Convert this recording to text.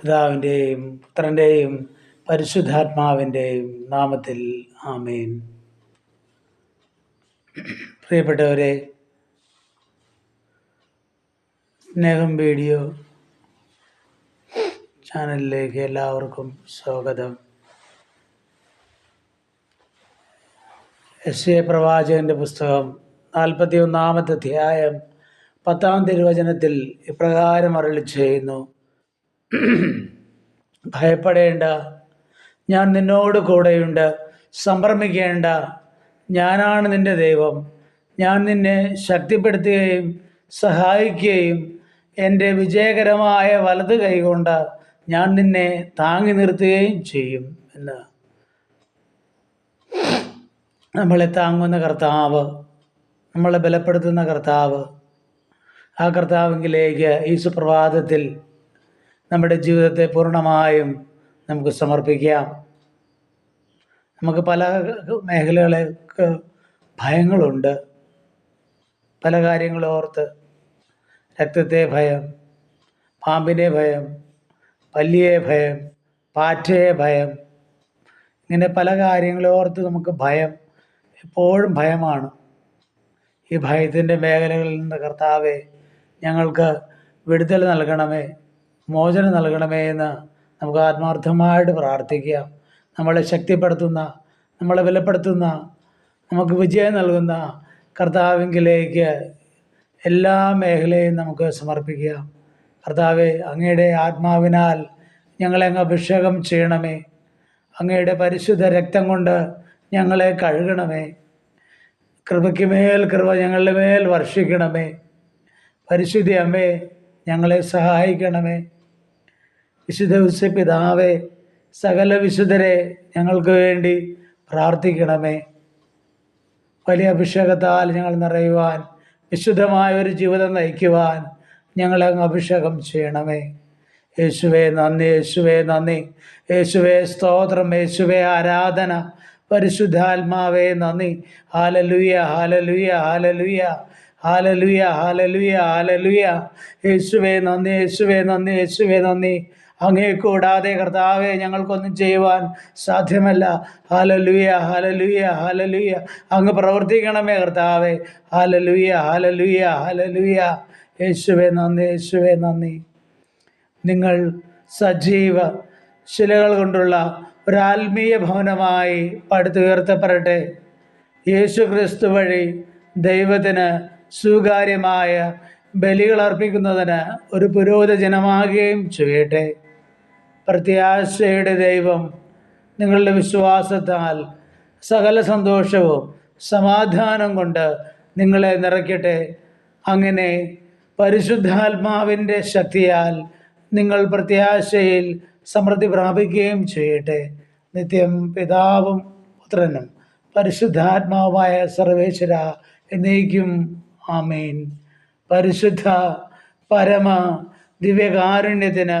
പിതാവിന്റെയും പുത്രന്റെയും പരിശുദ്ധാത്മാവിന്റെയും നാമത്തിൽ ആമേൻ. പ്രിയപ്പെട്ടവരെ സ്നേഹം വീഡിയോ ചാനലിലേക്ക് എല്ലാവർക്കും സ്വാഗതം. എസ് എ പ്രവാചകന്റെ പുസ്തകം നാൽപ്പത്തി ഒന്നാമത്തെ അധ്യായം പത്താം തിരുവചനത്തിൽ ഇപ്രകാരം അരളി ചെയ്യുന്നു. ഭയപ്പെടേണ്ട. ഞാൻ നിന്നോട് കൂടെയുണ്ട്. സംഭ്രമിക്കേണ്ട. ഞാനാണ് നിന്റെ ദൈവം. ഞാൻ നിന്നെ ശക്തിപ്പെടുത്തുകയും സഹായിക്കുകയും എന്റെ വിജയകരമായ വലത് കൈകൊണ്ട് ഞാൻ നിന്നെ താങ്ങി നിർത്തുകയും ചെയ്യും എന്ന്. നമ്മളെ താങ്ങുന്ന കർത്താവ് നമ്മളെ ബലപ്പെടുത്തുന്ന കർത്താവ് ആ കർത്താവിങ്കിലേക്ക് ഈ സുപ്രഭാതത്തിൽ നമ്മുടെ ജീവിതത്തെ പൂർണമായും നമുക്ക് സമർപ്പിക്കാം. നമുക്ക് പല മേഖലകളെ ഭയങ്ങളുണ്ട്. പല കാര്യങ്ങളും ഓർത്ത് രക്തത്തെ ഭയം പാമ്പിനെ ഭയം പല്ലിയെ ഭയം പാറ്റയെ ഭയം ഇങ്ങനെ പല കാര്യങ്ങളും ഓർത്ത് നമുക്ക് ഭയം എപ്പോഴും ഭയമാണ്. ഈ ഭയത്തിന്റെ മേഖലകളിൽ നിന്ന് കർത്താവെ ഞങ്ങൾക്ക് വിടുതൽ നൽകണമേ. മോചനം നൽകണമേ എന്ന് നമുക്ക് ആത്മാർത്ഥമായിട്ട് പ്രാർത്ഥിക്കാം നമ്മളെ ശക്തിപ്പെടുത്തുന്ന നമ്മളെ ബലപ്പെടുത്തുന്ന നമുക്ക് വിജയം നൽകുന്ന കർത്താവിങ്കിലേക്ക് എല്ലാ മേഖലയും നമുക്ക് സമർപ്പിക്കാം കർത്താവെ അങ്ങയുടെ ആത്മാവിനാൽ ഞങ്ങളെ അങ്ങ് അഭിഷേകം ചെയ്യണമേ. അങ്ങയുടെ പരിശുദ്ധ രക്തം കൊണ്ട് ഞങ്ങളെ കഴുകണമേ. കൃപയ്ക്ക് മേൽ കൃപ ഞങ്ങളുടെ മേൽ വർഷിക്കണമേ. പരിശുദ്ധി അമ്മേ ഞങ്ങളെ സഹായിക്കണമേ. വിശുദ്ധ വിശുദ്ധ പിതാവേ സകല വിശുദ്ധരെ ഞങ്ങൾക്ക് വേണ്ടി പ്രാർത്ഥിക്കണമേ. വലിയ അഭിഷേകത്താൽ ഞങ്ങൾ നിറയുവാൻ വിശുദ്ധമായ ഒരു ജീവിതം നയിക്കുവാൻ ഞങ്ങളെ അങ്ങ് അഭിഷേകം ചെയ്യണമേ. യേശുവേ നന്ദി യേശുവേ നന്ദി. യേശുവേ സ്തോത്രം യേശുവേ ആരാധന. പരിശുദ്ധാത്മാവേ നന്ദി. ഹാലലുയ ഹാലലുയ ഹാലലുയ. ഹാലലുയ ഹാലലുയ ഹാലലുയ. യേശുവേ നന്ദി യേശുവേ നന്ദി യേശുവേ നന്ദി. അങ്ങേ കൂടാതെ കർത്താവെ ഞങ്ങൾക്കൊന്നും ചെയ്യുവാൻ സാധ്യമല്ല. ഹാലലുയ ഹാലലുയ ഹാലലുയ അങ്ങ് പ്രവർത്തിക്കണമേ കർത്താവെ. ഹാലലുയ ഹാലലുയ ഹാലലുയ യേശുവേ നന്ദി യേശുവേ നന്ദി. നിങ്ങൾ സജീവ ശിലകൾ കൊണ്ടുള്ള ഒരു ആത്മീയ ഭവനമായി പടുത്തുയർത്തപ്പെടട്ടെ. യേശു ക്രിസ്തു വഴി ദൈവത്തിന് സ്വീകാര്യമായ ബലികൾ അർപ്പിക്കുന്നതിന് ഒരു പുരോഹിത ജനമാകുകയും ചെയ്യട്ടെ. പ്രത്യാശയുടെ ദൈവം നിങ്ങളുടെ വിശ്വാസത്താൽ സകല സന്തോഷവും സമാധാനം കൊണ്ട് നിങ്ങളെ നിറയ്ക്കട്ടെ. അങ്ങനെ പരിശുദ്ധാത്മാവിന്റെ ശക്തിയാൽ നിങ്ങൾ പ്രത്യാശയിൽ സമൃദ്ധി പ്രാപിക്കുകയും ചെയ്യട്ടെ. നിത്യം പിതാവും പുത്രനും പരിശുദ്ധാത്മാവുമായ സർവേശ്വര എന്നേക്കും ആമേൻ. പരിശുദ്ധ പരമ ദിവ്യകാരുണ്യത്തിന്